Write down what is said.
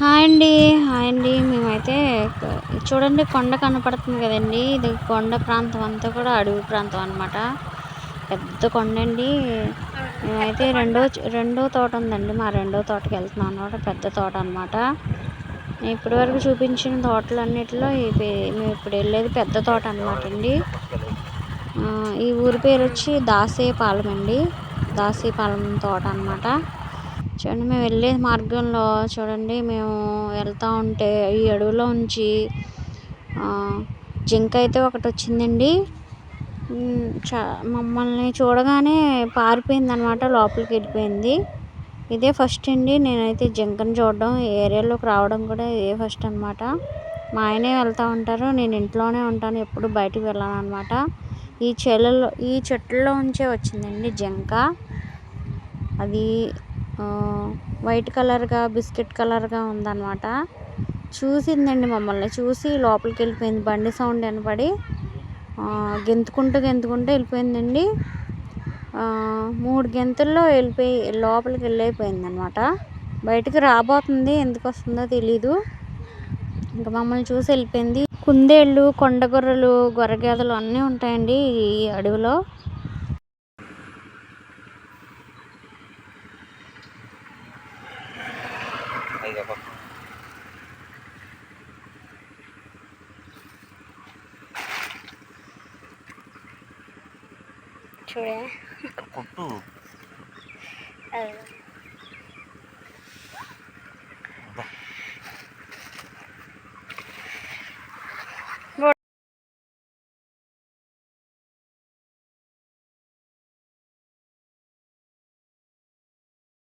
Hi అండి hi అండి. మేమైతే చూడండి కొండ కనపడుతుంది కదండి. ఇది కొండ ప్రాంతం అంతా కూడా అడవి ప్రాంతం అనమాట పెద్ద కొండ అండి. మేమైతే రెండో రెండో తోట ఉందండి. మా రెండో తోటకి వెళ్తున్నాం అనమాట పెద్ద తోట అనమాట ఇప్పటివరకు చూపించిన తోటలన్నిటిలో ఈ మేము ఇప్పుడు వెళ్ళేది పెద్ద తోట అనమాట అండి. ఈ ఊరి పేరు వచ్చి దాసేపాలెం అండి. దాసేపాలెం తోట అనమాట చూడండి మేము వెళ్ళే మార్గంలో చూడండి మేము వెళ్తూ ఉంటే ఈ అడవిలో ఉంచి జింక అయితే ఒకటి వచ్చిందండి. చ మమ్మల్ని చూడగానే పారిపోయింది అనమాట లోపలికి వెళ్ళిపోయింది. ఇదే ఫస్ట్ అండి నేనైతే జింకను చూడడం ఈ ఏరియాలోకి రావడం కూడా ఇదే ఫస్ట్ అనమాట. మా ఆయనే వెళ్తూ ఉంటారు నేను ఇంట్లోనే ఉంటాను ఎప్పుడు బయటికి వెళ్ళాను అనమాట ఈ చెలలో ఈ చెట్లలో ఉంచే వచ్చిందండి జింక. అది వైట్ కలర్గా బిస్కెట్ కలర్గా ఉందన్నమాట. చూసిందండి మమ్మల్ని. చూసి లోపలికి వెళ్ళిపోయింది. బండి సౌండ్ వినపడి గెంతుకుంటూ గెంతుకుంటూ వెళ్ళిపోయిందండి. మూడు గెంతుల్లో వెళ్ళిపోయి లోపలికి వెళ్ళైపోయింది అనమాట బయటికి రాబోతుంది. ఎందుకు వస్తుందో తెలీదు. ఇంకా మమ్మల్ని చూసి వెళ్ళిపోయింది. కుందేళ్ళు కొండగొర్రెలు గొర్రెగేదలు అన్నీ ఉంటాయండి ఈ అడవిలో. দেখো ছুড়ে কুটু